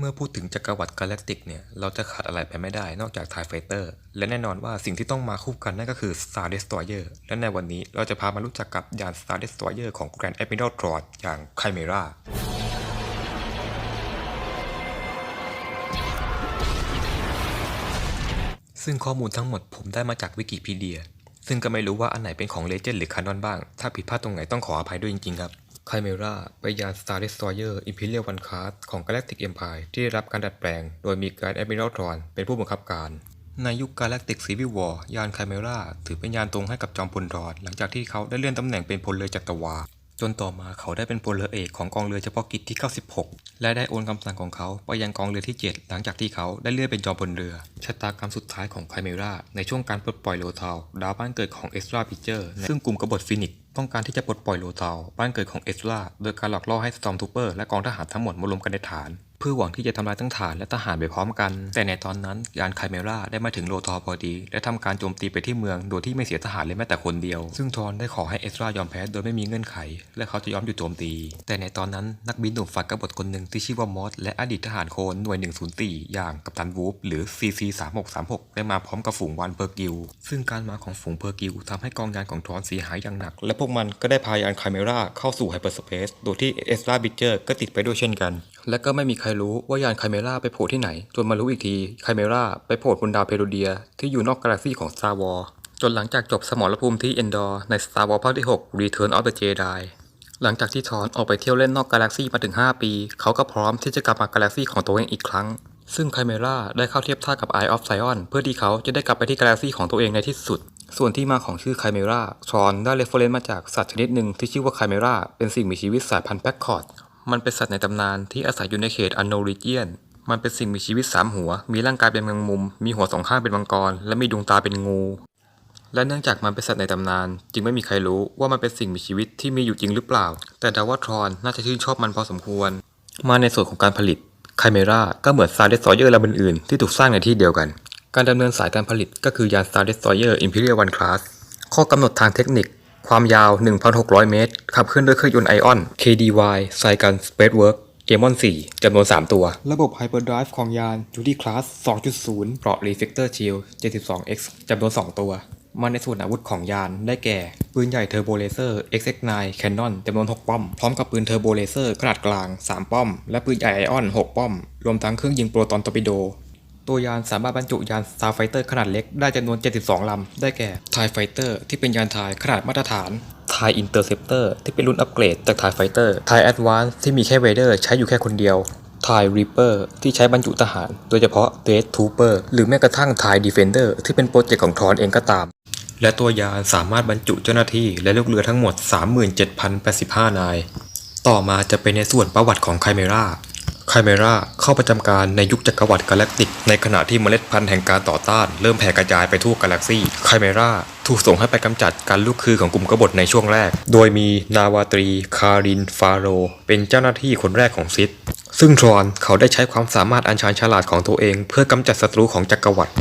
เมื่อพูดถึงจักรวรรดิกาแล็กติกเนี่ย เราจะขาดอะไรไปไม่ได้นอกจาก TIE Fighter และแน่นอนว่าสิ่งที่ต้องมาคู่กันนั่นก็คือ Star Destroyer และในวันนี้เราจะพามารู้จักกับยาน Star Destroyer ของ Grand Admiral Thrawn อย่าง Chimera ซึ่งข้อมูลทั้งหมดผมได้มาจากวิกิพีเดีย ซึ่งก็ไม่รู้ว่าอันไหนเป็นของเลเจนด์หรือคานอนบ้าง ถ้าผิดพลาดตรงไหนต้องขออภัยด้วยจริงๆครับ ไคเมราเป็นยาน Star Destroyer Imperial One Class ของ Galactic Empire ที่ได้รับการดัดแปลง โดยมีการ Admiral Thrawn เป็นผู้บังคับการ ในยุค Galactic Civil War ยานไคเมราถือเป็นยานตรงให้กับจอมพลทรอนหลังจากที่เขาได้เลื่อนตำแหน่งเป็นพลเรือจักรวาลจนต่อมาเขาได้เป็นพลเรือเอกของกองเรือเฉพาะกิจที่ 96 และได้โอนคำสั่งของเขาไปยังกองเรือที่ 7 หลังจากที่เขาได้เลื่อนเป็นจอมพลเรือ ชะตากรรมสุดท้ายของไคเมราในช่วงการปลดปล่อยโลทาวดาวบ้านเกิดของเอสราพิเจอร์ ซึ่งกลุ่มกบฏฟินิก ต้องการที่จะปลดปล่อยโลทาบ้านเกิดของเอสราโดยการหลอกล่อให้สตอมทูเปอร์และกองทหารทั้งหมดมารวมกันในฐาน เพื่อหวังที่จะทำลายทั้งฐานและทหารไปพร้อมกัน แต่ในตอนนั้นยานไคเมราได้มาถึงโลทอพอดี และทำการโจมตีไปที่เมืองโดยที่ไม่เสียทหารเลยแม้แต่คนเดียว ซึ่งทรอนได้ขอให้เอสรายอมแพ้โดยไม่มีเงื่อนไข และเขาจะยอมหยุดโจมตี แต่ในตอนนั้นนักบินหนุ่มฝ่ายกบฏคนหนึ่งที่ชื่อว่ามอสและอดีตทหารโคนหน่วย 104 อย่างกัปตันวูฟหรือ CC 3636ได้มาพร้อมกับฝูงวานเพอร์กิล ซึ่งการมาของฝูงเพอร์กิลทำให้กองยานของทรอนเสียหายอย่างหนัก และพวกมันก็ได้พายานไคเมราเข้าสู่ไฮเปอร์สเปซโดยที่เอสราบิเจอร์ก็ติดไปด้วยเช่นกัน และก็ไม่มีใครรู้ว่ายานไคเมราไปโผล่ที่ไหน จนมารู้อีกทีไคเมราไปโผล่บนดาวเพโรเดีย ที่อยู่นอกกาแล็กซีของ Star Wars จนหลังจากจบสมรภูมิที่เอนดอร์ใน Star Wars ภาคที่ 6 Return of the Jedi หลังจากที่ทอนออกไปเที่ยวเล่นนอกกาแล็กซีมาถึง 5 ปี เขาก็พร้อมที่จะกลับมากาแล็กซีของตัวเองอีกครั้ง ซึ่งไคเมราได้เข้าเทียบท่ากับ Eye of Sion เพื่อที่เขาจะได้กลับไปที่กาแล็กซีของตัวเองในที่สุด ส่วนที่มาของชื่อไคเมราทอนได้เรฟเฟรนซ์มาจากสัตว์ชนิดหนึ่งที่ชื่อว่าไคเมราเป็นสิ่งมีชีวิตสายพันธุ์แพคคอร์ด มันเป็นสัตว์ในตำนานที่อาศัยอยู่ในเขตอันโนริเจียน มันเป็นสิ่งมีชีวิตสามหัว มีร่างกายเป็นแมงมุม มีหัวสองข้างเป็นมังกร และมีดวงตาเป็นงู และเนื่องจากมันเป็นสัตว์ในตำนาน จึงไม่มีใครรู้ว่ามันเป็นสิ่งมีชีวิตที่มีอยู่จริงหรือเปล่า แต่ดาว่าทรอนน่าจะชื่นชอบมันพอสมควร มาในส่วนของการผลิตไคเมราก็เหมือนซาร์เดสซอยเยอร์ลำอื่นๆที่ถูกสร้างในที่เดียวกัน การดำเนินสายการผลิตก็คือยาน Star Destroyer Imperial One Class ข้อกำหนดทางเทคนิค ความยาว 1,600 เมตร ขับเคลื่อนด้วยเครื่องยนต์ไอออน KDY ไซกัน Spacework เกมอน 4 จำนวน 3 ตัว ระบบ Hyperdrive ของยานอยู่ที่คลาส2.0 เกราะ Reflector Shield 72X จำนวน 2 ตัว มาในส่วนอาวุธของยานได้แก่ ปืนใหญ่เทอร์โบเลเซอร์ XX9 Canon จำนวน 6 ป้อม พร้อมกับปืนเทอร์โบเลเซอร์ขนาดกลาง 3 ป้อม และปืนใหญ่ไอออน 6 ป้อม รวมทั้งเครื่องยิงโปรตอนตอร์ปิโด ตัวยานสามารถบรรจุยาน Starfighter ขนาดเล็กได้จำนวน 72 ลำ ได้แก่ TIE Fighter ที่เป็นยานทายขนาดมาตรฐาน TIE Interceptor ที่เป็นรุ่นอัปเกรดจาก TIE Fighter TIE Advance ที่มีแค่ Vader ใช้อยู่แค่คนเดียว TIE Reaper ที่ใช้บรรจุทหาร โดยเฉพาะ Death Trooper หรือแม้กระทั่ง TIE Defender ที่เป็นโปรเจกต์ของทรอนเองก็ตาม และตัวยานสามารถบรรจุเจ้าหน้าที่และลูกเรือทั้งหมด 37,085 นาย ต่อมาจะเป็นในส่วนประวัติของไคเมรา เมราเข้าประจำการในยุคจักรวรรดิกาแล็กติก ในขณะที่เมล็ดพันธุ์แห่งการต่อต้าน เริ่มแผ่กระจายไปทั่วกาแล็กซี่ไคเมราถูกส่งให้ไปกำจัดการลุกคือของกลุ่มกบฏในช่วงแรก โดยมีนาวาตรี คาริน ฟาโร เป็นเจ้าหน้าที่คนแรกของซิดซึ่งทรอนเขาได้ใช้ความสามารถอันชาญฉลาดของตัวเอง เพื่อกำจัดศัตรูของจักรวรรดิ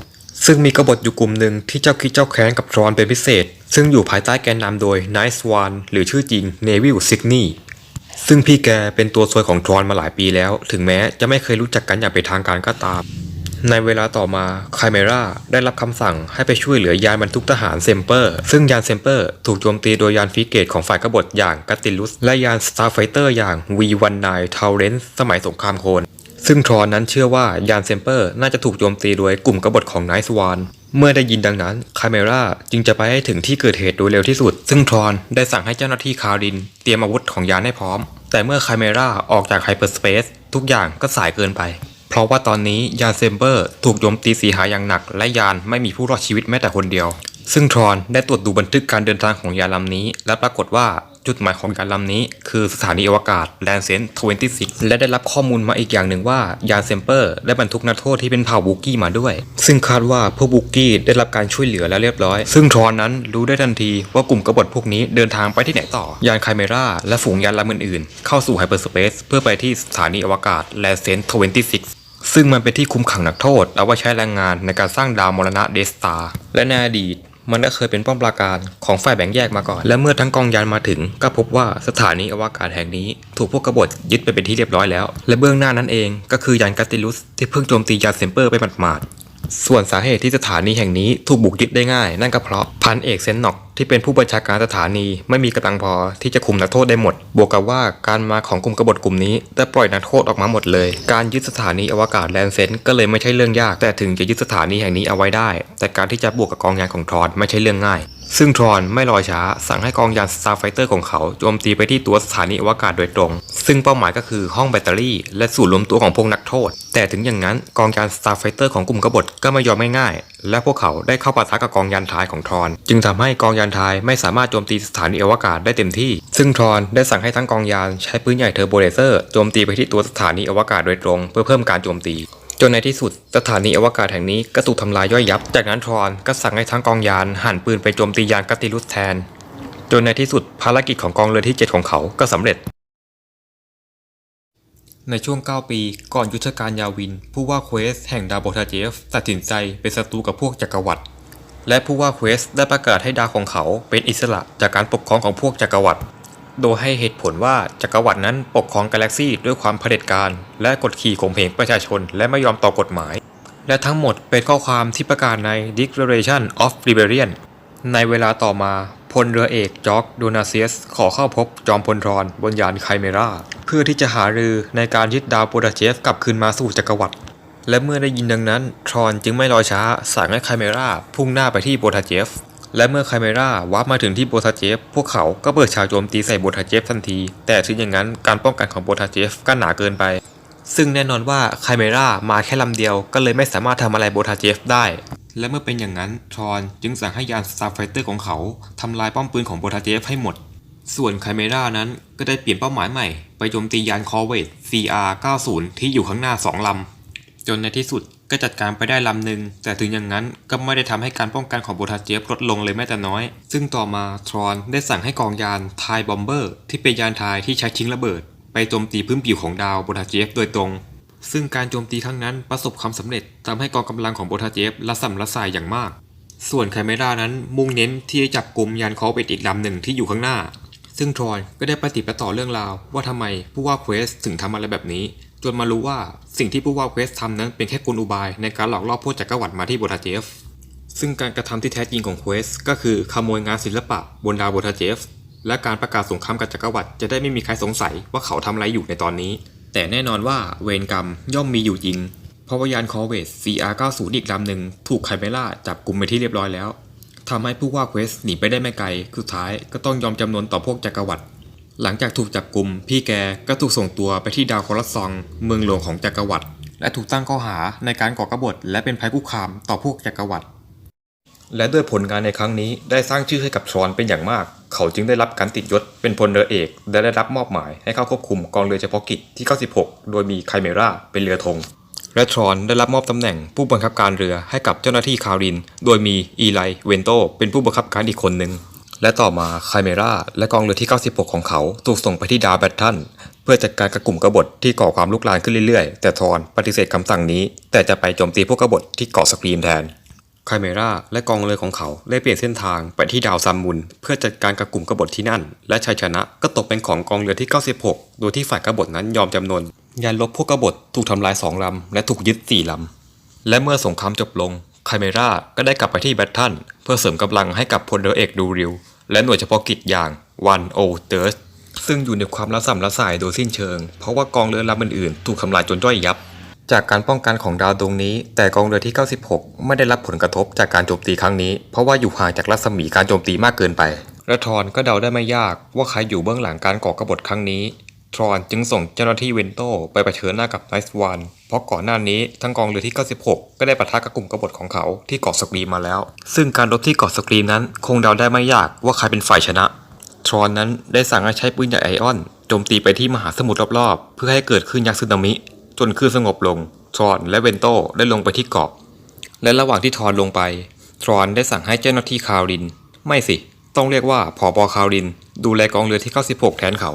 ซึ่งมีกบฏอยู่กลุ่มหนึ่งที่เจ้าคิดเจ้าแค้นกับทรอนเป็นพิเศษ ซึ่งอยู่ภายใต้แกนนำโดยไนส์วานหรือชื่อจริงเนวิลซิกนี ซึ่งพี่แกเป็นตัวซวยของทรอนมาหลายปีแล้ว ถึงแม้จะไม่เคยรู้จักกันอย่างเป็นทางการก็ตาม ในเวลาต่อมาไคเมราได้รับคำสั่งให้ไปช่วยเหลือยานบรรทุกทหารเซมเปอร์ ซึ่งยานเซมเปอร์ถูกโจมตีโดยยานฟิเกตของฝ่ายกบฏอย่างกัตติลุส และยานสตาร์ไฟเตอร์อย่าง V19 t a u r e n สมัยสงครามโคลนซึ่งทรอนนั้นเชื่อว่ายานเซมเปอร์ น่าจะถูกโจมตีโดยกลุ่มกบฏของไนส์วาน เมื่อได้ยินดังนั้นคาเมราจึงจะไปให้ถึงที่เกิดเหตุโดยเร็วที่สุด ซึ่งทรอนได้สั่งให้เจ้าหน้าที่คาริน เตรียมอาวุธของยานให้พร้อม แต่เมื่อคาเมราออกจากไฮเปอร์สเปซทุกอย่างก็สายเกินไป เพราะว่าตอนนี้ยานเซมเบอร์ ถูกโจมตีสีหายอย่างหนัก และยานไม่มีผู้รอดชีวิตแม้แต่คนเดียว ซึ่งทรอนได้ตรวจดูบันทึกการเดินทางของยานลำนี้ และปรากฏว่าจุดหมายของยานลำนี้ คือสถานีอวกาศแลนเซน26 และได้รับข้อมูลมาอีกอย่างหนึ่งว่ายานเซมเปอร์ได้บรรทุกนักโทษที่เป็นเผ่าบูกี้มาด้วย ซึ่งคาดว่าพวกบูกี้ได้รับการช่วยเหลือแล้วเรียบร้อย ซึ่งทรอนนั้นรู้ได้ทันทีว่ากลุ่มกบฏพวกนี้เดินทางไปที่ไหนต่อยานไคเมราและฝูงยานลำอื่นๆ เข้าสู่ไฮเปอร์สเปซเพื่อไปที่สถานีอวกาศแลนเซน26ซึ่งมันเป็นที่คุมขังนักโทษเอาไว้ใช้แรงงานในการสร้างดาวมรณะเดสตาและในอดีต มันก็เคยเป็นป้อมปราการของฝ่ายแบ่งแยกมาก่อน และเมื่อทั้งกองยานมาถึง ก็พบว่าสถานีอวกาศแห่งนี้ ถูกพวกกบฏยึดไปเป็นที่เรียบร้อยแล้ว และเบื้องหน้านั้นเองก็คือยานกัตติลุสที่เพิ่งโจมตียานเซมเปอร์ไปหมาดๆ ส่วนสาเหตุที่สถานีแห่งนี้ถูกบุกยึดได้ง่าย นั่นก็เพราะพันเอกเซนน็อกที่เป็นผู้บัญชาการสถานีไม่มีกำลังพอที่จะคุมนักโทษได้หมด บวกกับว่าการมาของกลุ่มกบฏกลุ่มนี้ได้ปล่อยนักโทษออกมาหมดเลย การยึดสถานีอวกาศแลนเซนก็เลยไม่ใช่เรื่องยาก แต่ถึงจะยึดสถานีแห่งนี้เอาไว้ได้ แต่การที่จะบวกกับกองยานของทรอนไม่ใช่เรื่องง่าย ซึ่งทรอนไม่รอช้า สั่งให้กองยานสตาร์ไฟเตอร์ของเขาโจมตีไปที่ตัวสถานีอวกาศโดยตรง ซึ่งเป้าหมายก็คือห้องแบตเตอรี่ และศูนย์รวมตัวของพวกนักโทษ แต่ถึงอย่างนั้นกองยานสตาร์ไฟเตอร์ของกลุ่มกบฏก็ไม่ยอมง่ายๆและพวกเขาได้เข้าปะทะกับกองยานท้ายของทรอน จึงทำให้กองยานท้ายไม่สามารถโจมตีสถานีอวกาศได้เต็มที่ ซึ่งทรอนได้สั่งให้ทั้งกองยานใช้ปืนใหญ่เทอร์โบเลเซอร์โจมตีไปที่ตัวสถานีอวกาศโดยตรง เพื่อเพิ่มการโจมตี จนในที่สุดสถานีอวกาศแห่งนี้ก็ถูกทำลายย่อยยับ จากนั้นทรอนก็สั่งให้ทั้งกองยานหันปืนไปโจมตียานกัตติลุสแทน จนในที่สุดภารกิจของกองเรือที่ 7 ของเขาก็สำเร็จ ในช่วง 9 ปีก่อนยุทธการยาวิน ผู้ว่าเควสแห่งดาโบทาเจฟตัดสินใจเป็นศัตรูกับพวกจักรวรรดิและผู้ว่าเควสได้ประกาศให้ดาวของเขาเป็นอิสระจากการปกครองของพวกจักรวรรดิ โดยให้เหตุผลว่าจักรวรรดินั้นปกครองกาแล็กซี่ด้วยความเผด็จการและกดขี่ข่มเหงประชาชน และไม่ยอมต่อกฎหมาย และทั้งหมดเป็นข้อความที่ประกาศใน Declaration of Rebellion ในเวลาต่อมาพลเรือเอกจอร์กโดนาเซียส ขอเข้าพบจอมพลทรอนบนยานไคเมราเพื่อที่จะหารือในการยึดดาวโปรตาเจฟกลับคืนมาสู่จักรวรรดิและเมื่อได้ยินดังนั้น ทรอนจึงไม่รอช้าสั่งให้ไคเมราพุ่งหน้าไปที่โปรตาเจฟ และเมื่อไคเมราวาร์ปมาถึงที่โบทาเจฟ พวกเขาก็เปิดฉากโจมตีใส่โบทาเจฟทันที แต่ถึงอย่างนั้นการป้องกันของโบทาเจฟก็หนาเกินไป ซึ่งแน่นอนว่าไคเมรามาแค่ลำเดียวก็เลยไม่สามารถทำอะไรโบทาเจฟได้ และเมื่อเป็นอย่างนั้นทรอนจึงสั่งให้ยานสตาร์ไฟเตอร์ของเขาทำลายป้อมปืนของโบทาเจฟให้หมด ส่วนไคเมรานั้นก็ได้เปลี่ยนเป้าหมายใหม่ ไปโจมตียานคอเวต CR90 ที่อยู่ข้างหน้าสองลำจนในที่สุด ก็จัดการไปได้ลำหนึ่งแต่ถึงอย่างนั้นก็ไม่ได้ทำให้การป้องกันของโบทาเจฟลดลงเลยแม้แต่น้อย ซึ่งต่อมาทรอนได้สั่งให้กองยานไทบอมเบอร์ที่เป็นยานไทยที่ใช้ทิ้งระเบิด ไปโจมตีพื้นผิวของดาวโบทาเจฟโดยตรง ซึ่งการโจมตีครั้งนั้นประสบความสำเร็จทำให้กองกำลังของโบทาเจฟละสัมละสายอย่างมาก ส่วนไคเมรานั้นมุ่งเน้นที่จะจับกลุ่มยานคอเวตอีกลำหนึ่งที่อยู่ข้างหน้าซึ่งทรอยก็ได้ปฏิปต่อเรื่องราวว่าทำไมผู้ว่าเควสถึงทำอะไรแบบนี้ จนมารู้ว่าสิ่งที่ผู้ว่าเควสทำนั้นเป็นแค่กลอุบายในการหลอกล่อพวกจักรวรรดิมาที่โบทาเจฟ ซึ่งการกระทำที่แท้จริงของเควสก็คือขโมยงานศิลปะบนดาวโบทาเจฟ และการประกาศสงครามกับจักรวรรดิจะได้ไม่มีใครสงสัยว่าเขาทำอะไรอยู่ในตอนนี้ แต่แน่นอนว่าเวรกรรมย่อมมีอยู่จริงเพราะว่ายานคอเวส CR90 อีกลำหนึ่งถูกไคเมล่าจับกลุ่มไปที่เรียบร้อยแล้วทำให้ผู้ว่าเควสหนีไปได้ไม่ไกลสุดท้ายก็ต้องยอมจำนนต่อพวกจักรวรรดิ หลังจากถูกจับกลุ่มพี่แกก็ถูกส่งตัวไปที่ดาวคอรัสซอง เมืองหลวงของจักรวรรดิและถูกตั้งข้อหาในการก่อกบฏและเป็นภัยคุกคามต่อพวกจักรวรรดิและด้วยผลงานในครั้งนี้ได้สร้างชื่อให้กับทรอนเป็นอย่างมาก เขาจึงได้รับการติดยศเป็นพลเรือเอก และได้รับมอบหมายให้เข้าควบคุมกองเรือเฉพาะกิจที่ 96 โดยมีไคเมราเป็นเรือธง และทรอนได้รับมอบตำแหน่งผู้บังคับการเรือให้กับเจ้าหน้าที่คาริน โดยมีอีไลเวนโตเป็นผู้บังคับการอีกคนหนึ่ง และต่อมาไคเมราและกองเรือที่ 96 ของเขาถูกส่งไปที่ดาวแบททันเพื่อจัดการกับกลุ่มกบฏที่ก่อความลุกลามขึ้นเรื่อยๆ แต่ทอนปฏิเสธคำสั่งนี้ แต่จะไปโจมตีพวกกบฏที่เกาะสกรีมแทนไคเมราและกองเรือของเขาได้เปลี่ยนเส้นทางไปที่ดาวซัมมุน เพื่อจัดการกับกลุ่มกบฏที่นั่น และชัยชนะก็ตกเป็นของกองเรือที่ 96 โดยที่ฝ่ายกบฏนั้นยอมจำนนยานลบพวกกบฏถูกทำลายสองลำและถูกยึดสี่ลำและเมื่อสงครามจบลง ไคเมราก็ได้กลับไปที่แบททันเพื่อเสริมกำลังให้กับพลเรือเอกดูริว และหน่วยเฉพาะกิจอย่างวันโอเติร์สซึ่งอยู่ในความละสัมละสายโดยสิ้นเชิง เพราะว่ากองเรือลำอื่นๆถูกทำลายจนย่อยยับ จากการป้องกันของดาวดวงนี้ แต่กองเรือที่ 96 ไม่ได้รับผลกระทบจากการโจมตีครั้งนี้ เพราะว่าอยู่ห่างจากรัศมีการโจมตีมากเกินไป และทอนก็เดาได้ไม่ยากว่าใครอยู่เบื้องหลังการก่อกบฏครั้งนี้ ทรอนจึงส่งเจ้าหน้าที่เวนโตไปไปเผชิญหน้ากับไนซ์วันเพราะก่อนหน้านี้ทั้งกองเรือที่ 96 ก็ได้ปะทะกับกลุ่มกบฏของเขาที่เกาะสกรีมมาแล้ว ซึ่งการรบที่เกาะสกรีมนั้นคงเดาได้ไม่ยากว่าใครเป็นฝ่ายชนะ ทรอนนั้นได้สั่งให้ใช้ปืนใหญ่ไอออนโจมตีไปที่มหาสมุทรรอบๆ เพื่อให้เกิดคลื่นยักษ์สึนามิ จนคลื่นสงบลง ทรอนและเวนโตได้ลงไปที่เกาะ และระหว่างที่ทรอนลงไป ทรอนได้สั่งให้เจ้าหน้าที่คาริน ไม่สิ ต้องเรียกว่าผอบอคาริน ดูแลกองเรือที่ 96 แทนเขา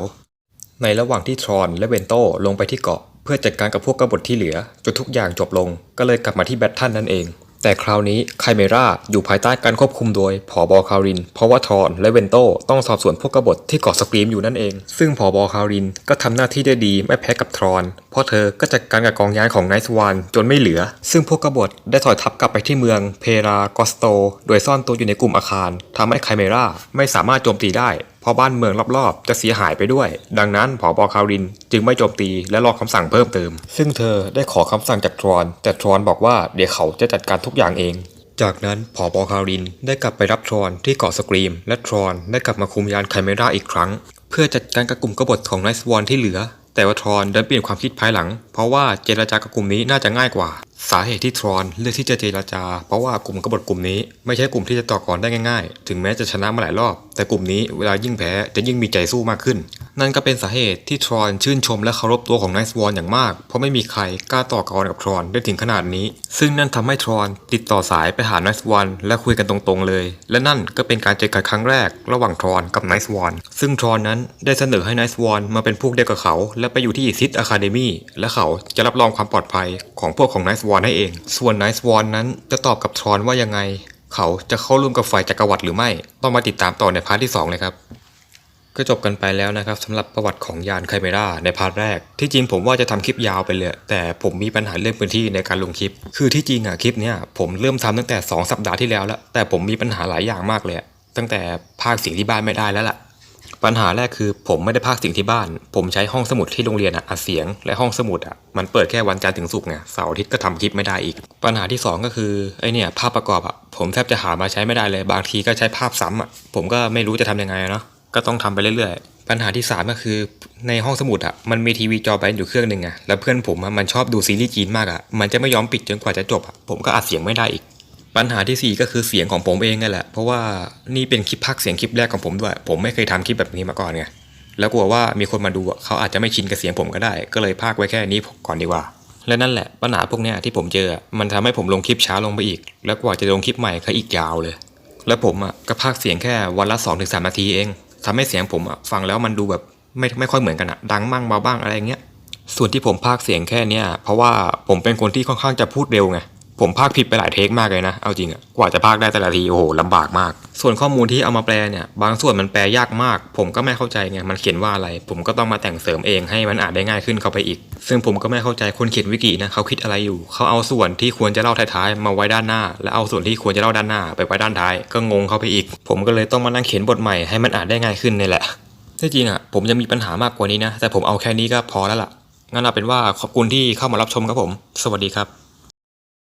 ในระหว่างที่ทรอนและเวนโตลงไปที่เกาะ เพื่อจัดการกับพวกกบฏที่เหลือจนทุกอย่างจบลง ก็เลยกลับมาที่แบททันนั่นเอง แต่คราวนี้ไคเมราอยู่ภายใต้การควบคุมโดยผอบอคาริน เพราะว่าทรอนและเวนโตต้องสอบสวนพวกกบฏที่เกาะสกรีมอยู่นั่นเอง ซึ่งผอบอคารินก็ทำหน้าที่ได้ดีไม่แพ้กับทรอน เพราะเธอก็จัดการกับกองย้ายของไนท์วานจนไม่เหลือ ซึ่งพวกกบฏได้ถอยทัพกลับไปที่เมืองเพรากอสโต โดยซ่อนตัวอยู่ในกลุ่มอาคารทำให้ไคเมราไม่สามารถโจมตีได้ เพราะบ้านเมืองรอบๆ จะเสียหายไปด้วย ดังนั้นผอบอคารินจึงไม่โจมตีและรอคำสั่งเพิ่มเติม ซึ่งเธอได้ขอคำสั่งจากทรอน แต่ทรอนบอกว่าเดี๋ยวเขาจะจัดการทุกอย่างเอง จากนั้นผอบอคารินได้กลับไปรับทรอนที่เกาะสกรีม และทรอนได้กลับมาคุมยานไคเมราอีกครั้ง เพื่อจัดการกับกลุ่มกบฏของไนท์วอนที่เหลือ แต่ว่าทรอนเดันเปลี่ยนความคิดภายหลัง เพราะว่าเจรจากับกลุ่มนี้น่าจะง่ายกว่า สาเหตุที่ทรอนเลือกที่จะเจรจา เพราะว่ากลุ่มกบฏกลุ่มนี้ไม่ใช่กลุ่มที่จะต่อกรได้ง่ายๆ ถึงแม้จะชนะมาหลายรอบ แต่กลุ่มนี้เวลายิ่งแพ้จะยิ่งมีใจสู้มากขึ้น นั่นก็เป็นสาเหตุที่ทรอนชื่นชมและเคารพตัวของไนท์วอนอย่างมาก เพราะไม่มีใครกล้าต่อกรกับทรอนได้ถึงขนาดนี้ ซึ่งนั่นทำให้ทรอนติดต่อสายไปหาไนท์วอนและคุยกันตรงๆเลย และนั่นก็เป็นการเจอกันครั้งแรก ระหว่างทรอนกับไนท์วอนซึ่งทรอนนั้นได้เสนอให้ไนท์วอนมาเป็นพวกเดียวกับเขา และไปอยู่ที่ซิดอะคาเดมี่และเขาจะรับรองความปลอดภัยของพวกของไนท์วอนให้เอง ส่วนไนท์วอนนั้นจะตอบกับทรอนว่ายังไง เขาจะเข้าร่วมกับฝ่ายจักรวรรดิหรือไม่ ต้องมาติดตามต่อในพาร์ทที่สองเลยครับ ก็จบกันไปแล้วนะครับสำหรับประวัติของยานไคเมราในพาร์ทแรก ที่จริงผมว่าจะทำคลิปยาวไปเลย แต่ผมมีปัญหาเรื่องพื้นที่ในการลงคลิป คือที่จริงอะคลิปเนี้ยผมเริ่มทำตั้งแต่ 2 สัปดาห์ที่แล้วแล้วแต่ผมมีปัญหาหลายอย่างมากเลยตั้งแต่ภาคเสียงที่บ้านไม่ได้แล้วล่ะ ปัญหาแรกคือผมไม่ได้พากเสียงที่บ้าน ผมใช้ห้องสมุดที่โรงเรียนอะอัดเสียง และห้องสมุดอะมันเปิดแค่วันจันทร์ถึงศุกร์ไงเสาร์อาทิตย์ก็ทำคลิปไม่ได้อีก ปัญหาที่สองก็คือไอเนี่ยภาพประกอบอะผมแทบจะหามาใช้ไม่ได้เลย บางทีก็ใช้ภาพซ้ำอะผมก็ไม่รู้จะทำยังไงเนาะก็ต้องทำไปเรื่อยๆ ปัญหาที่ 3 ก็คือในห้องสมุดอะมันมีทีวีจอแบนอยู่เครื่องหนึ่งอะแล้วเพื่อนผมอะมันชอบดูซีรีส์จีนมากอะมันจะไม่ยอมปิดจนกว่าจะจบอะผมก็อัดเสียงไม่ได้อีก ปัญหาทีสี่ 4 ก็คือเสียงของผมเองนั่นแหละ เพราะว่านี่เป็นคลิปพักเสียงคลิปแรกของผมด้วย ผมไม่เคยทำคลิปแบบนี้มาก่อนไง แล้วกลัวว่ามีคนมาดูเขาอาจจะไม่ชินกับเสียงผมก็ได้ ก็เลยพากไว้แค่นี้ก่อนดีกว่า และนั่นแหละปัญหาพวกนี้ที่ผมเจอ มันทำให้ผมลงคลิปช้าลงไปอีก แล้วกว่าจะลงคลิปใหม่ก็อีกยาวเลย แล้วผมอะก็พากเสียงแค่วันละ2อถึงสนาทีเองทำให้เสียงผมอะฟังแล้วมันดูแบบไม่ไม่ค่อยเหมือนกันอะดังมั่งเบาบ้างอะไรเงี้ย ส่วนที่ผมพากเสียงแค่เนี้ยเพราะว่าผมเป็นคนที่ค่อนข้างจะพูดเร็วไง ผมพากผิดไปหลายเทคมากเลยนะ เอาจริงอะกว่าจะพากได้แต่ละทีโอ้โหลำบากมาก ส่วนข้อมูลที่เอามาแปลเนี่ย บางส่วนมันแปลยากมาก ผมก็ไม่เข้าใจไง มันเขียนว่าอะไร ผมก็ต้องมาแต่งเสริมเองให้มันอ่านได้ง่ายขึ้นเข้าไปอีก ซึ่งผมก็ไม่เข้าใจคนเขียนวิกินะเขาคิดอะไรอยู่ เขาเอาส่วนที่ควรจะเล่าท้ายๆ มาไว้ด้านหน้า และเอาส่วนที่ควรจะเล่าด้านหน้า ไปไว้ด้านท้าย ก็งงเข้าไปอีก ผมก็เลยต้องมานั่งเขียนบทใหม่ให้มันอ่านได้ง่ายขึ้นนี่แหละที่จริงอะผมยังมีปัญหามากกว่านี้นะ แต่ผมเอาแค่นี้ก็พอแล้วล่ะ งั้นเอาเป็นว่าขอบคุณที่เข้ามารับชมครับผม สวัสดีครับ